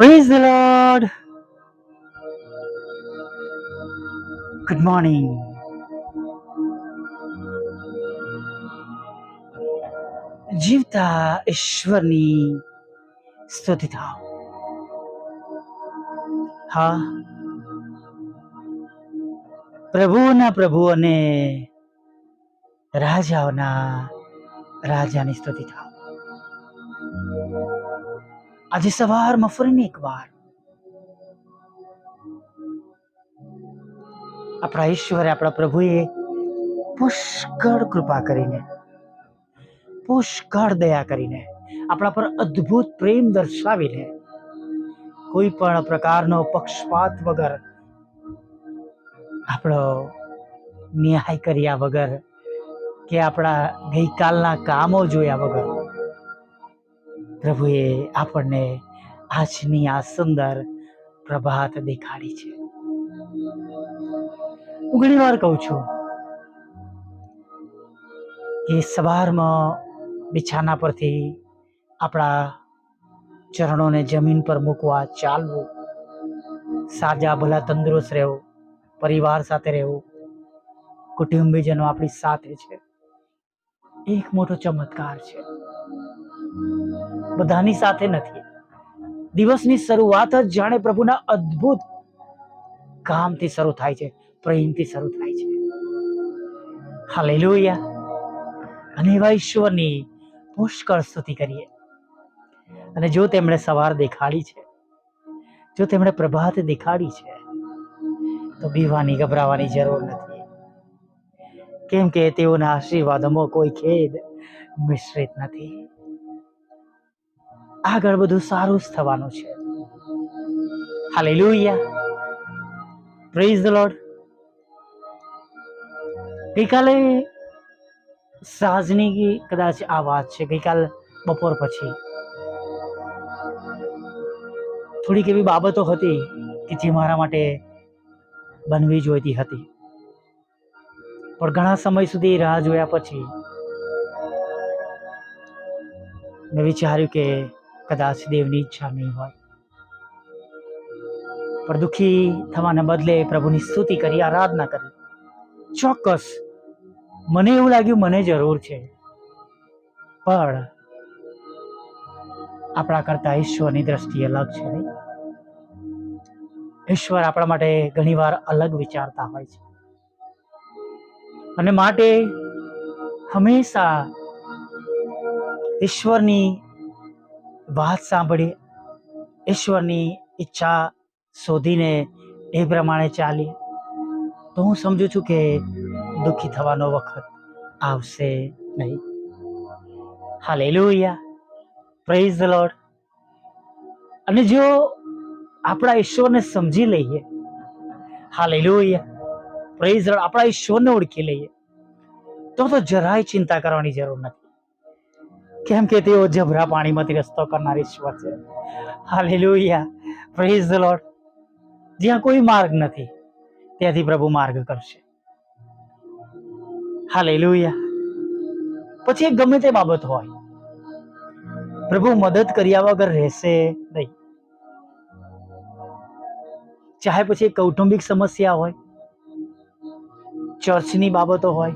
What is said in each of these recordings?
Praise the Lord. Good morning. જીવતા ઈશ્વરની સ્તુતિ થાવ હા પ્રભુઓના પ્રભુ અને રાજાઓના રાજાની સ્તુતિ થાવ આજે સવારમાં ફરીને એકવાર આપણા ઈશ્વરે, આપણા પ્રભુએ પુષ્કળ કૃપા કરીને, પુષ્કળ દયા કરીને આપણા પર અદ્ભુત પ્રેમ દર્શાવીને, કોઈ પણ પ્રકારનો પક્ષપાત વગર, આપણો ન્યાય કર્યા વગર કે આપણા ગઈકાલના કામો જોયા વગર પ્રભુએ આપણને આજની આ સુંદર પ્રભાત દેખાડી છે. હું ઘણી વાર કહું છું કે સવારમાં બિછાના પરથી આપણા ચરણોને જમીન પર મૂકવા ચાલવું, સાજા ભલા તંદુરસ્ત રહેવું, પરિવાર સાથે રહેવું, કુટુંબીજનો આપણી સાથે છે, એક મોટો ચમત્કાર છે. બધાની સાથે નથી. દિવસની શરૂઆત જ જાણે પ્રભુના અદ્ભુત કામથી શરૂ થાય છે, પ્રેમથી શરૂ થાય છે. હાલેલુયા. અને એવા ઈશ્વરની પુષ્કળ સ્તુતિ કરીએ. અને જો તેમણે સવાર દેખાડી છે, જો તેમણે પ્રભાત દેખાડી છે, તો બીવાની ગભરાવાની જરૂર નથી. કેમ કે તેઓના આશીર્વાદમાં કોઈ ખેદ મિશ્રિત નથી. આગળ બધું સારું જ થવાનું છે. હાલેલુયા પ્રેઝ ધ લોર્ડ ગઈકાલે સાંજની કદાચ આ વાત છે, ગઈકાલ બપોર પછી. થોડીક એવી બાબતો હતી કે જે મારા માટે બનવી જોઈતી હતી. પણ ઘણા સમય સુધી રાહ જોયા પછી મેં વિચાર્યું કે કદાચ દેવની ઈચ્છા નહીં હોય. પણ દુઃખી થવાને બદલે પ્રભુની સ્તુતિ કરી, આરાધના કરી. ચોક્કસ, મને એવું લાગ્યું મને જરૂર છે. પણ આપણા કરતા ઈશ્વરની દ્રષ્ટિ અલગ છે ઈશ્વર આપણા માટે ઘણીવાર અલગ વિચારતા હોય છે. અને માટે હંમેશા ઈશ્વરની વાત સાંભળી, ઈશ્વરની ઈચ્છા શોધીને એ પ્રમાણે ચાલી. તો હું સમજુ છું કે દુઃખી થવાનો વખત આવશે નહીં. હાલેલુયા. પ્રેઝ ધ લોર્ડ અને જો આપણા ઈશ્વરને સમજી લઈએ, હાલેલુયા. પ્રેઝ લોર્ડ આપણા ઈશ્વરને ઓળખી લઈએ, તો તો જરાય ચિંતા કરવાની જરૂર નથી. કેમ કે તેઓ જબરા પાણીમાંથી રસ્તો કરનાર ઈશ્વર છે. હાલેલુયા. પ્રેઝ ધ લોર્ડ જ્યાં કોઈ માર્ગ નથી, ત્યાંથી પ્રભુ માર્ગ કરશે. હાલેલુયા. પછી એક ગમે તે બાબત હોય. પ્રભુ મદદ કર્યા વગર રહેશે નહીં. ચાહે પછી કૌટુંબિક સમસ્યા હોય ચર્ચની બાબતો હોય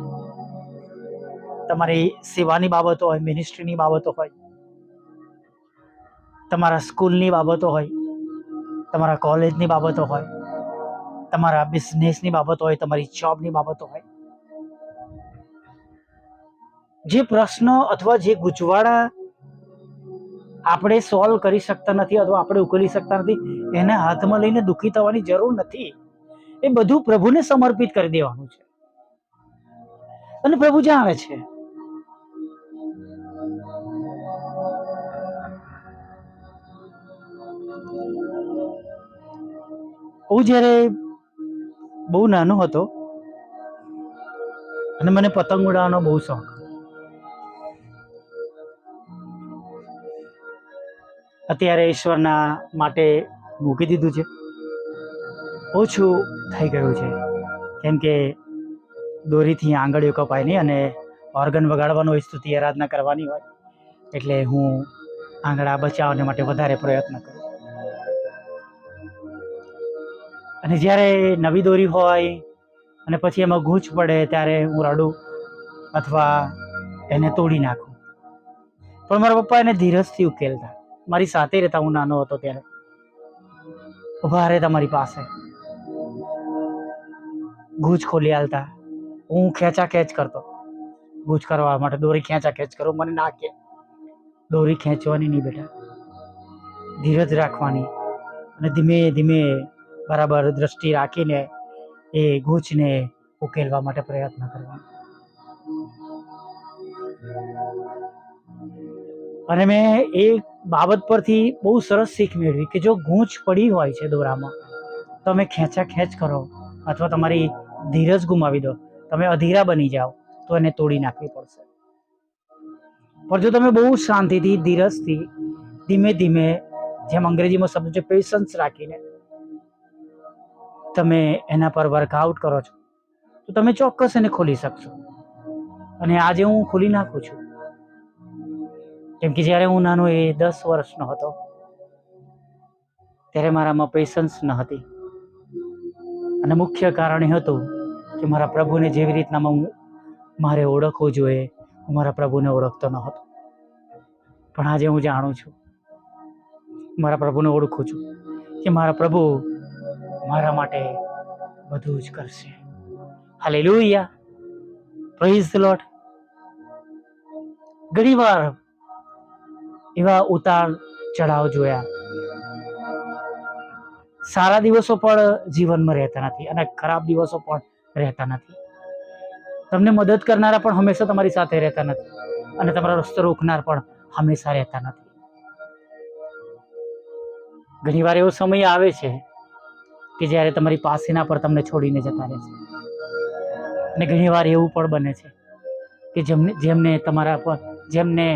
તમારી સેવાની બાબતો હોય મિનિસ્ટ્રીની બાબતો હોય, તમારા સ્કૂલની બાબતો હોય, તમારા કોલેજની બાબતો હોય, તમારા બિઝનેસની બાબતો હોય, તમારી જોબની બાબતો હોય. જે પ્રશ્નો અથવા જે ગૂંચવાડા આપણે સોલ્વ કરી શકતા નથી અથવા આપણે ઉકેલી શકતા નથી, એને હાથમાં લઈને દુઃખી થવાની જરૂર નથી. એ બધું પ્રભુને સમર્પિત કરી દેવાનું છે. અને પ્રભુ જાણે છે. હું જ્યારે બહુ નાનો હતો અને મને પતંગ ઉડાવવાનો બહુ શોખ. અત્યારે ઈશ્વરના માટે મૂકી દીધું છે. ઓછું થઈ ગયું છે. કેમ કે દોરીથી આંગળીઓ કપાય નહીં અને ઓર્ગન વગાડવાનો હોય સ્તુતિ આરાધના કરવાની હોય. એટલે હું આંગળા બચાવવા માટે વધારે પ્રયત્ન કરું. અને જ્યારે નવી દોરી હોય અને પછી એમાં ગૂંચ પડે ત્યારે હું રડું અથવા એને તોડી નાખું. પણ મારા પપ્પા એને ધીરજથી ઉકેલતા. મારી સાથે રહેતા હું નાનો હતો ત્યારે. ઊભા રહેતા મારી પાસે. ગૂંચ ખોલી આલતા. હું ખેંચા ખેંચ કરતો. ગૂંચ કરવા માટે દોરી ખેંચા ખેંચ કરો. મને ના કે. દોરી ખેંચવાની નહીં બેટા. ધીરજ રાખવાની. અને ધીમે ધીમે બરાબર દ્રષ્ટિ રાખીને એ ગૂંચને ઉકેલવા માટે પ્રયત્ન કરવાનો. અને મેં એ બાબત પરથી બહુ સરસ શીખ મેળવી કે જો ગૂંચ પડી હોય છે દોરામાં, તમે ખેંચા ખેંચ કરો અથવા તમારી ધીરજ ગુમાવી દો, તમે અધીરા બની જાઓ, તો એને તોડી નાખવી પડશે. પણ જો તમે બહુ શાંતિથી, ધીરજથી, ધીમે ધીમે, જેમ અંગ્રેજીમાં શબ્દ છે પેશન્સ રાખીને તમે એના પર વર્કઆઉટ કરો છો, તો તમે ચોક્કસ એને ખોલી શકશો. અને આજે હું ખોલી નાખું છું. કેમ કે જ્યારે હું નાનો એ દસ વર્ષનો હતો, ત્યારે મારામાં પેશન્સ ન હતી. અને મુખ્ય કારણ એ હતું કે મારા પ્રભુને જેવી રીતના હું મારે ઓળખવું જોઈએ, હું મારા પ્રભુને ઓળખતો ન હતો. પણ આજે હું જાણું છું, મારા પ્રભુને ઓળખું છું કે મારા પ્રભુ મારા માટે બધું જ કરશે. હાલેલુયા પ્રેઝ ધ ઘણી વાર એવા ઉતાર ચઢાવ જોયા. સારા દિવસો પણ જીવનમાં રહેતા નથી અને ખરાબ દિવસો પણ રહેતા નથી. તમને મદદ કરનારા પણ હંમેશા તમારી સાથે રહેતા નથી અને તમારો રસ્તો રોકનાર પણ હંમેશા રહેતા નથી. ઘણીવાર એવો સમય આવે છે કે જ્યારે તમારી પાસેના પર તમને છોડીને જતા રહે છે. અને ઘણીવાર એવું પણ બને છે કે જેમને જેમને તમારા પર જેમને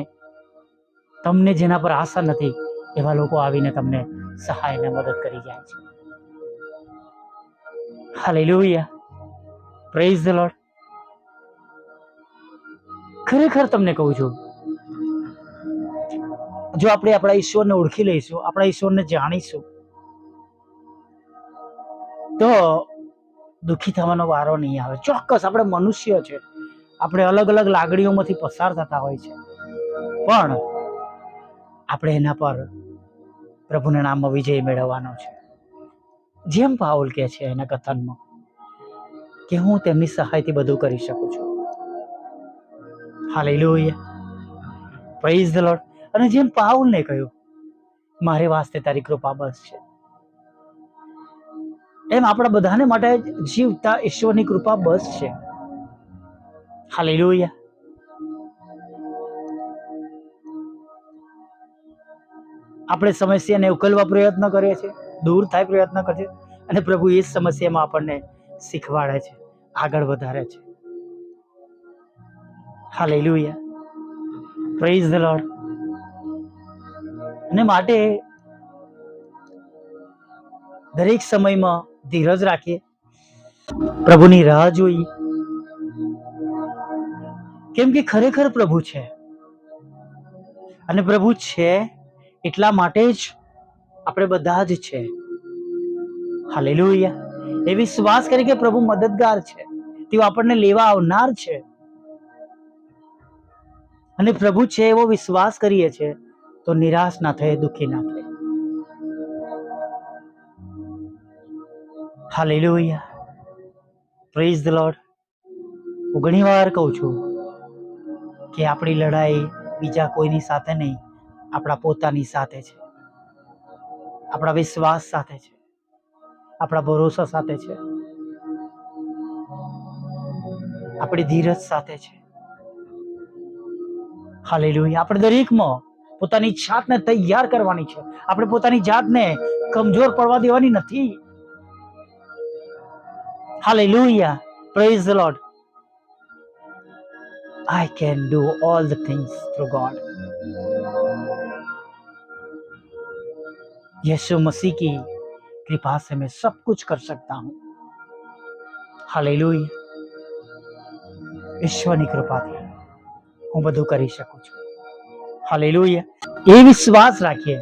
તમને જેના પર આશા નથી, એવા લોકો આવીને તમને સહાય અને મદદ કરી જાય છે. હાલેલુયા. પ્રેઝ ધ લોર્ડ ખરેખર તમને કહું છું, જો આપણે આપણા ઈશ્વરને ઓળખી લઈશું, આપણા ઈશ્વરને જાણીશું તો દુઃખી થવાનો વારો નહીં આવે. ચોક્કસ આપણે મનુષ્ય છે. આપણે અલગ અલગ લાગણીઓમાંથી પસાર થતા હોય છે. પણ આપણે એના પર પ્રભુના નામમાં વિજય મેળવવાનો છે. જેમ પાઉલ કહે છે એના કથનમાં કે હું તેમની સહાયથી બધું કરી શકું છું. હાલ પ્રેઝ ધ લોર્ડ અને જેમ પાઉલને કહ્યું, મારે વાસ્તે તારી કૃપા બસ છે. એમ આપણા બધાને માટે જીવતા ઈશ્વરની કૃપા બસ છે. હાલેલુયા. આપણે સમસ્યાને ઉકેલવા પ્રયત્ન કરીએ છીએ, દૂર થાય પ્રયત્ન કરીએ અને પ્રભુ એ સમસ્યામાં આપણને શીખવાડે છે, આગળ વધારે છે. હાલેલુયા. પ્રેઝ ધ લોર્ડ અને માટે દરેક સમયમાં ધીરજ રાખીએ. પ્રભુની રાહ જોઈ કેમ કે ખરેખર પ્રભુ છે. અને પ્રભુ છે એટલા માટે જ આપણે બધા જ છે. હાલેલુયા. એ વિશ્વાસ કરી કે પ્રભુ મદદગાર છે. તેઓ આપણને લેવા આવનાર છે. અને પ્રભુ છે એવો વિશ્વાસ કરીએ છીએ તો નિરાશ ના થાય દુઃખી ના થાય હાલેલુયા. પ્રેઝ ધ લોર્ડ હું ઘણી વાર કહું છું કે આપણી લડાઈ બીજા કોઈની સાથે નહીં, આપણા પોતાની સાથે છે. આપણા વિશ્વાસ સાથે છે. આપણા ભરોસા સાથે છે. આપણી ધીરજ સાથે છે. હાલેલુયા. આપણે દરેકમાં પોતાની જાતને તૈયાર કરવાની છે. આપણે પોતાની જાતને કમજોર પડવા દેવાની નથી. Hallelujah praise the lord I can do all the things through God. Yeshu Masih की कृपा से मैं सब कुछ कर सकता हूँ हालेलुया ઈશ્વરની કૃપાથી હું બધું કરી શકું છું હાલેલુયા એ વિશ્વાસ રાખીએ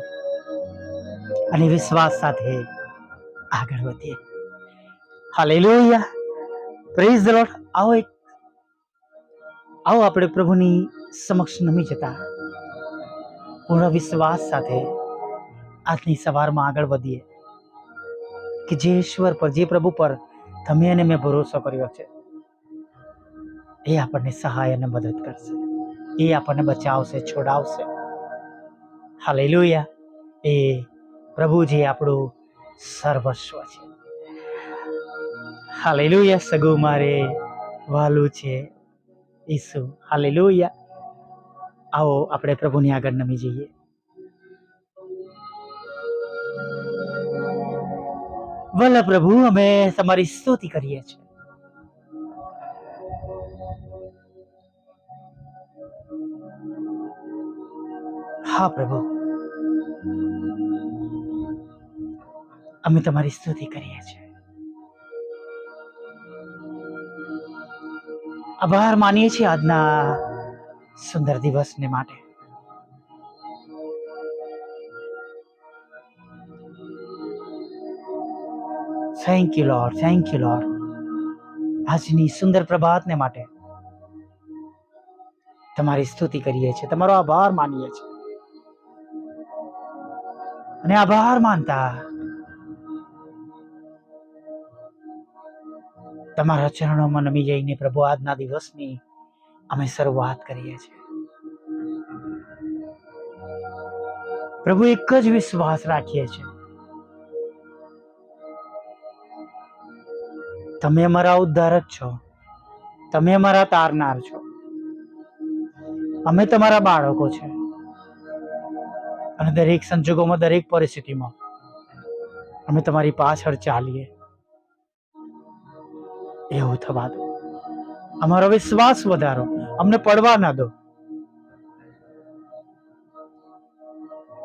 અને વિશ્વાસ સાથે આગળ વધીએ હાલેલુયા. પ્રેઝ ધ લોર્ડ આવો એક આવો આપણે પ્રભુની સમક્ષ નમી જતા. પૂર્ણ વિશ્વાસ સાથે આજની સવારમાં આગળ વધીએ. કે જે ઈશ્વર પર, જે પ્રભુ પર તમે અને મેં ભરોસો કર્યો છે, એ આપણને સહાય અને મદદ કરશે. એ આપણને બચાવશે, છોડાવશે. હાલેલુયા. એ પ્રભુ જે આપણું સર્વસ્વ છે. હાલેલુયા સગુ મારે, વાલું છે ઈસુ. હાલેલુયા. આવો આપણે પ્રભુની આગળ નમી જઈએ. ભલે પ્રભુ, અમે તમારી સ્તુતિ કરીએ છીએ. હા પ્રભુ. અમે તમારી સ્તુતિ કરીએ છીએ. આભાર માનીએ છીએ આજના સુંદર દિવસને માટે. Thank you lord thank you lord આજની સુંદર પ્રભાતને માટે તમારી સ્તુતિ કરીએ છીએ. તમારો આભાર માનીએ છીએ. અને આભાર માનતા તમારા ચરણોમાં નમી જઈને પ્રભુ, આજના દિવસની અમે શરૂઆત કરીએ છીએ. પ્રભુ, એક જ વિશ્વાસ રાખીએ છીએ. તમે અમારા ઉદ્ધારક છો. તમે અમારા તારનાર છો. અમે તમારા બાળકો છે. અને દરેક સંજોગોમાં, દરેક પરિસ્થિતિમાં અમે તમારી પાછળ ચાલીએ. એવું થવા દો અમારો વિશ્વાસ વધારો. અમને પડવા ના દો.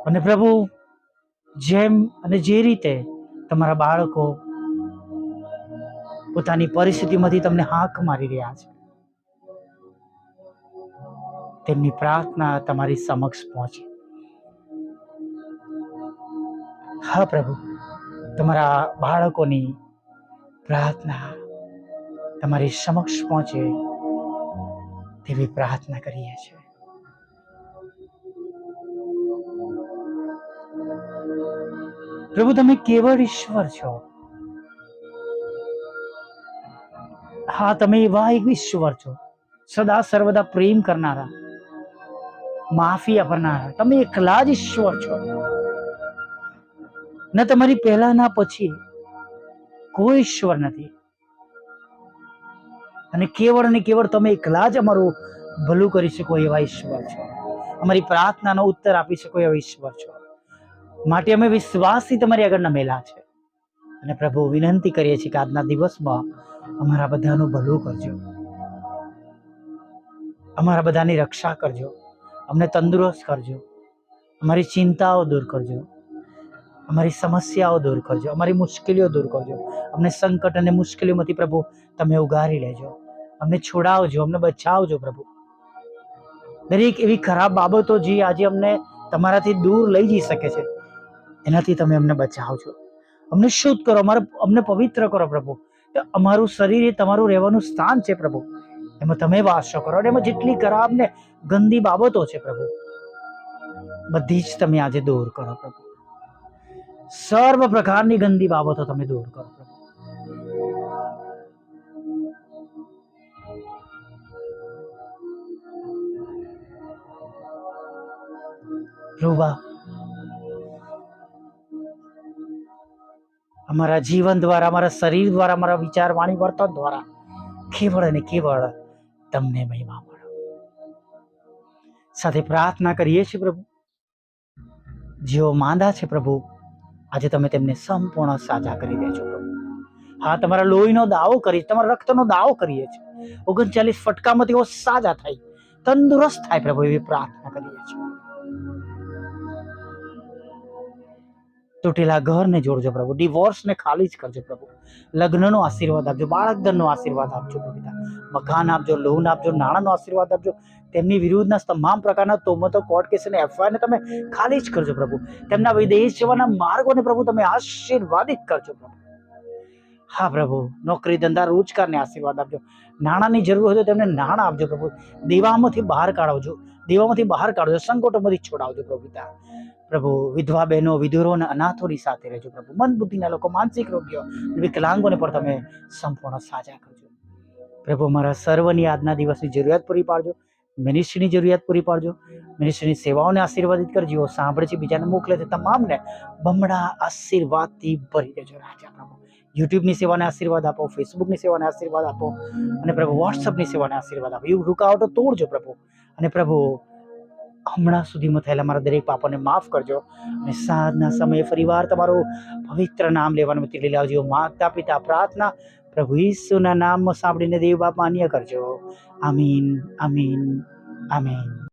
અને પ્રભુ, જેમ અને જે રીતે તમારા બાળકો પોતાની પરિસ્થિતિમાંથી તમને હાંક મારી રહ્યા છે, તેમની પ્રાર્થના તમારી સમક્ષ પહોંચે. હા પ્રભુ, તમારા બાળકોની પ્રાર્થના તમારી સમક્ષ પહોંચે તેવી પ્રાર્થના કરીએ છીએ. પ્રભુ, તમે કેવળ ઈશ્વર છો? હા, તમે એવા એક ઈશ્વર છો. સદા સર્વદા પ્રેમ કરનારા માફી આપનારા તમે એકલા જ ઈશ્વર છો. ન તમારી પહેલા ના પછી કોઈ ઈશ્વર નથી. અને કેવળ અને કેવળ તમે એકલા જ અમારું ભલું કરી શકો એવા ઈશ્વર છો. અમારી પ્રાર્થનાનો ઉત્તર આપી શકો એવા ઈશ્વર છો. માટે અમે વિશ્વાસથી તમારી આગળ નમેલા છે. અને પ્રભુ, વિનંતી કરીએ છીએ કે આજના દિવસમાં અમારા બધાનું ભલું કરજો. અમારા બધાની રક્ષા કરજો. અમને તંદુરસ્ત કરજો. અમારી ચિંતાઓ દૂર કરજો. અમારી સમસ્યાઓ દૂર કરજો. અમારી મુશ્કેલીઓ દૂર કરજો. અમને સંકટ અને મુશ્કેલીઓમાંથી પ્રભુ, તમે ઉગારી લેજો. અમને છોડાવજો, અમને બચાવજો પ્રભુ. દરેક એવી ખરાબ બાબતો જે આજે અમને તમારાથી દૂર લઈ જઈ શકે છે, એનાથી તમે અમને બચાવજો. અમને શુદ્ધ કરો, અમારે, અમને પવિત્ર કરો પ્રભુ. અમારું શરીર એ તમારું રહેવાનું સ્થાન છે પ્રભુ. એમાં તમે વાસો કરો અને એમાં જેટલી ખરાબ ને ગંદી બાબતો છે પ્રભુ, બધી જ તમે આજે દૂર કરો પ્રભુ. સર્વ પ્રકારની ગંદી બાબતો તમે દૂર કરો પ્રભુ. પ્રભુ અમારા જીવન દ્વારા, અમારા શરીર દ્વારા, અમારા વિચાર વાણી વર્તન દ્વારા કેવળ અને કેવળ તમને મહિમા મળો. સાથે પ્રાર્થના કરીએ છીએ પ્રભુ. જેઓ માંદા છે પ્રભુ, આજે તમે તેમને સંપૂર્ણ સાજા કરી દેજો પ્રભુ. હા, તમારા લોહીનો દાવો કરી તમારા રક્તનો દાવો કરીએ છીએ. ઓગણચાલીસ ફટકામાં તેઓ સાજા થાય, તંદુરસ્ત થાય પ્રભુ એવી પ્રાર્થના કરીએ છીએ. તૂટેલા ઘરને જોડજો પ્રભુ. ડિવોર્સને ખાલી જ કરજો પ્રભુ. લગ્નનો આશીર્વાદ આપજો બાળક ધનનો આશીર્વાદ આપજો પિતા. મકાન આપજો લોન આપજો, નાણાંનો આશીર્વાદ આપજો. તેમની વિરુદ્ધના તમામ પ્રકારના તોમતો કોર્ટ કેસ અને એફઆઈઆરને તમે ખાલી જ કરજો પ્રભુ. તેમના વિદેશ જવાના માર્ગોને પ્રભુ તમે આશીર્વાદિત કરજો પ્રભુ. હા પ્રભુ, નોકરી, ધંધા, રોજગારને આશીર્વાદ આપજો. નાણાંની જરૂર હોય તો તેમને નાણાં આપજો પ્રભુ. દેવામાંથી બહાર કાઢવજો. દેવામાંથી બહાર કાઢજો સંકટોમાંથી છોડાવજો પ્રભુ પિતા. પ્રભુ, વિધવા બહેનો, વિધુરો અને અનાથોની સાથે રહેજો પ્રભુ. મન બુદ્ધિના લોકો, માનસિક રોગીઓ વિકલાંગોને પણ તમે સંપૂર્ણ સાજા કરજો. પ્રભુ મારા સર્વની આજના દિવસની જરૂરિયાત પૂરી પાડજો. મિનિસ્ટ્રીની જરૂરિયાત પૂરી પાડજો. મિનિસ્ટ્રીની સેવાઓને આશીર્વાદિત કરજો સાંભળે છે, બીજાને મોકલે છે, તમામને બમણા આશીર્વાદથી ભરી દેજો રાજા પ્રભુ. યુટ્યુબની સેવાને આશીર્વાદ આપો ફેસબુકની સેવાને આશીર્વાદ આપો અને પ્રભુ વોટ્સઅપની સેવાને આશીર્વાદ આપો. એવું રૂકાવટો તોડજો પ્રભુ. અને પ્રભુ, હમણાં સુધીમાં થયેલા મારા દરેક પાપોને માફ કરજો અને સાંજના સમયે ફરીવાર તમારું પવિત્ર નામ લેવાનું મતી લાવજો. માતા, પિતા, પ્રાર્થના પ્રભુ ઈસુના નામમાં સાંભળીને દેવ બાપ માન્ય કરજો. આમીન આમીન આમીન.